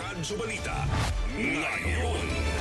Radyo Balita ngayon.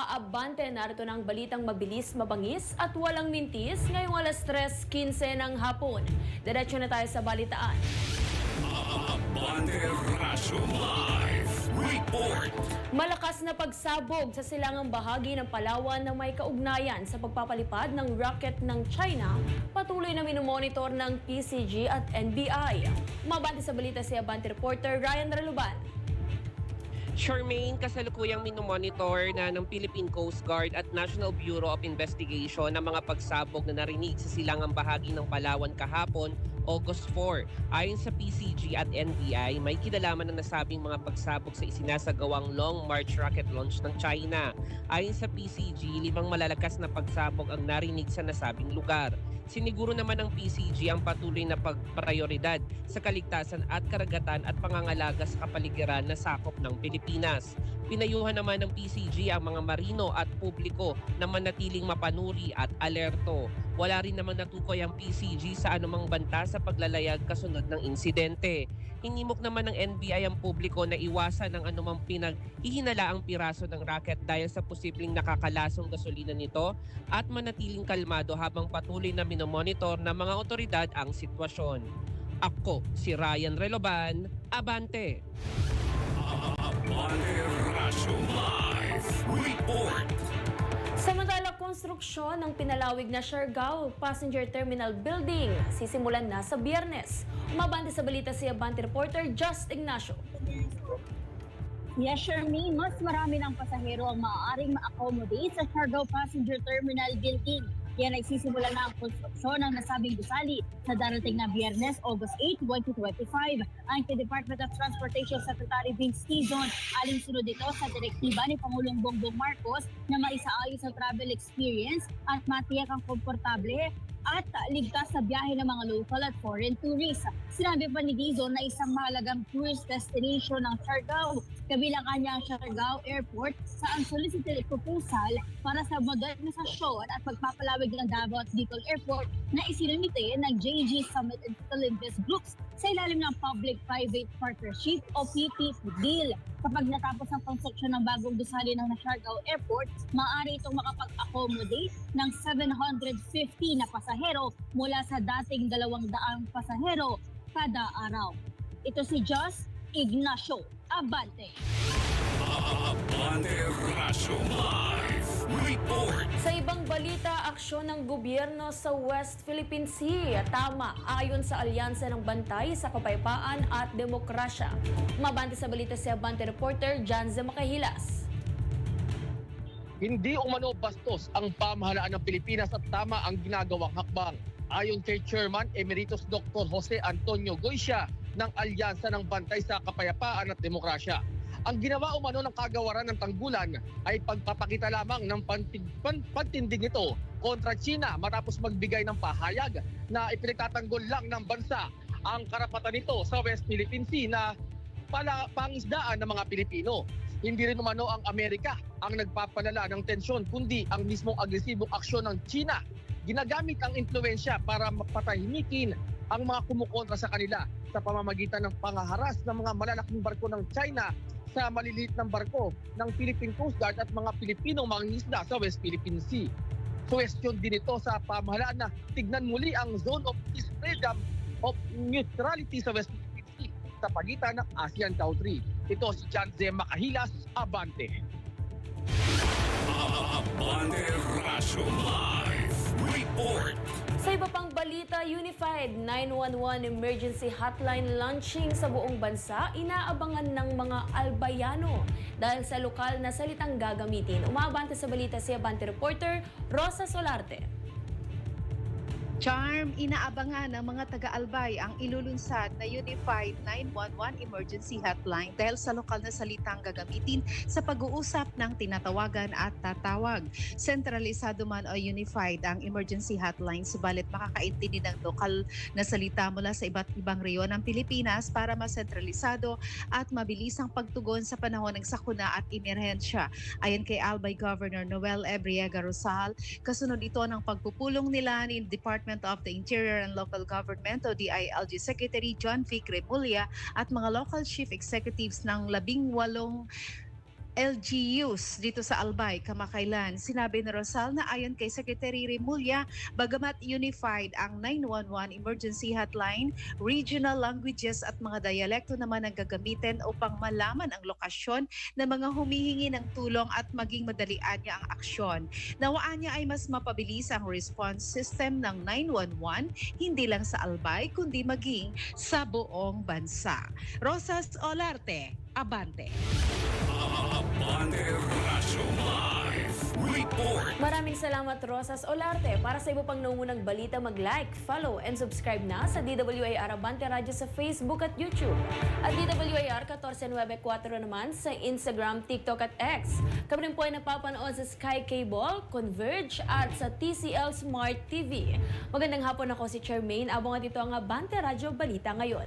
Kaabante. Narito na ang balitang mabilis, mabangis at walang mintis ngayong alas 3.15 ng hapon. Diretso na tayo sa balitaan. Abante Radyo Live Report. Malakas na pagsabog sa silangang bahagi ng Palawan na may kaugnayan sa pagpapalipad ng rocket ng China, patuloy na minomonitor ng PCG at NBI. Mabante sa balita si Abante reporter Ryan Raluban. Charmaine, kasalukuyang minomonitor na ng Philippine Coast Guard at National Bureau of Investigation ang mga pagsabog na narinig sa silangang bahagi ng Palawan kahapon, August 4. Ayon sa PCG at NBI, may kinalaman ng nasabing mga pagsabog sa isinasagawang Long March rocket launch ng China. Ayon sa PCG, limang malalakas na pagsabog ang narinig sa nasabing lugar. Siniguro naman ng PCG ang patuloy na pagprioridad sa kaligtasan at karagatan at pangangalaga sa kapaligiran na sakop ng Pilipinas. Pinayuhan naman ng PCG ang mga marino at publiko na manatiling mapanuri at alerto. Wala rin naman natukoy ang PCG sa anumang banta sa paglalayag kasunod ng insidente. Hinimok naman ng NBI ang publiko na iwasan ang anumang pinaghihinalaang piraso ng rocket dahil sa posibleng nakakalasong gasolina nito at manatiling kalmado habang patuloy na minomonitor ng mga otoridad ang sitwasyon. Ako si Ryan Reloban, Abante! Abante konstruksyon ng pinalawig na Siargao Passenger Terminal Building sisimulan na sa biyernes. Umabante sa balita si Abante reporter Just Ignacio. Yes, Shermy, mas marami ng pasahero ang maaaring ma-accommodate sa Siargao Passenger Terminal Building. Yan ay sisimula na ang konstruksyon ng nasabing gusali sa darating na Biyernes, August 8, 2025. Ang Department of Transportation Secretary Vince Tizon, alinsunod ito sa direktiba ni Pangulong Bongbong Marcos na maisaayos ang travel experience at matiyak ang komportable at ligtas sa biyahe ng mga local at foreign tourists. Sinabi pa ni Dizon na isang mahalagang tourist destination ng Siargao, kabilang kanyang Siargao Airport sa unsolicited proposal para sa modernisasyon at pagpapalawig ng Davao at Bicol Airport na isinumite ng JG Summit and Invest Groups sa ilalim ng Public-Private Partnership o PPP deal. Kapag natapos ang konstruksyon ng bagong gusali ng Siargao Airport, maaari itong makapag-accommodate ng 750 na pasahero mula sa dating 200 pasahero kada araw. Ito si Joss Ignacio Abante. Abante Live Report. Sa ibang balita, aksyon ng gobyerno sa West Philippine Sea. Tama, ayon sa Alyansa ng Bantay sa Kapayapaan at Demokrasya. Mabante sa balita si Abante reporter Janze Makahilas. Hindi umano bastos ang pamahalaan ng Pilipinas at tama ang ginagawang hakbang. Ayon kay Chairman Emeritus Dr. Jose Antonio Goysia ng Alyansa ng Bantay sa Kapayapaan at Demokrasya. Ang ginawa umano ng kagawaran ng tanggulan ay pagpapakita lamang ng pantig, pan, pagtindig nito kontra China matapos magbigay ng pahayag na ipinagtatanggol lang ng bansa ang karapatan nito sa West Philippine Sea na pala pangisdaan ng mga Pilipino. Hindi rin umano ang Amerika ang nagpapalala ng tensyon kundi ang mismong agresibong aksyon ng China. Ginagamit ang impluensya para patahimikin ang mga kumukontra sa kanila sa pamamagitan ng pangaharas ng mga malalaking barko ng China sa maliliit ng barko ng Philippine Coast Guard at mga Pilipinong mangingisda sa West Philippine Sea. Question din ito sa pamahalaan na tignan muli ang zone of peace freedom of neutrality sa West Philippine Sea sa pagitan ng ASEAN country. Ito si John Z. Makahilas, Abante. Abante Radyo Live Report. Sa iba pang balita, Unified 911 Emergency Hotline launching sa buong bansa, inaabangan ng mga albayano dahil sa lokal na salitang gagamitin. Umabante sa balita si Abante reporter Rosa Solarte. Charm, inaabangan ng mga taga-albay ang ilulunsad na Unified 911 Emergency Hotline dahil sa lokal na salitang gagamitin sa pag-uusap ng tinatawagan at tatawag. Sentralisado man o unified ang emergency hotline subalit makakaintindi ng lokal na salita mula sa iba't ibang reyon ng Pilipinas para masentralisado at mabilis ang pagtugon sa panahon ng sakuna at emerhensya. Ayon kay Albay Governor Noel Ebriega Rosal, kasunod ito ng pagpupulong nila ni Department of the Interior and Local Government o DILG Secretary John Vic Remulla at mga local chief executives ng labing walong LGUs dito sa Albay, kamakailan. Sinabi ni Rosal na ayon kay Secretary Remulla, bagamat unified ang 911 emergency hotline, regional languages at mga dialekto naman ang gagamitin upang malaman ang lokasyon ng mga humihingi ng tulong at maging madalian niya ang aksyon. Nawaan niya ay mas mapabilis ang response system ng 911, hindi lang sa Albay, kundi maging sa buong bansa. Rosas Olarte, Abante. Abante Razo Live Report. Maraming salamat Rosas Olarte. Para sa iba pang nangungunang balita, mag-like, follow, and subscribe na sa DWIR Abante Radio sa Facebook at YouTube. At DWIR 1494 naman sa Instagram, TikTok at X. Kami rin po ay napapanood sa Sky Cable, Converge at sa TCL Smart TV. Magandang hapon ako si Charmaine. Abangan dito ang Abante Radio Balita ngayon.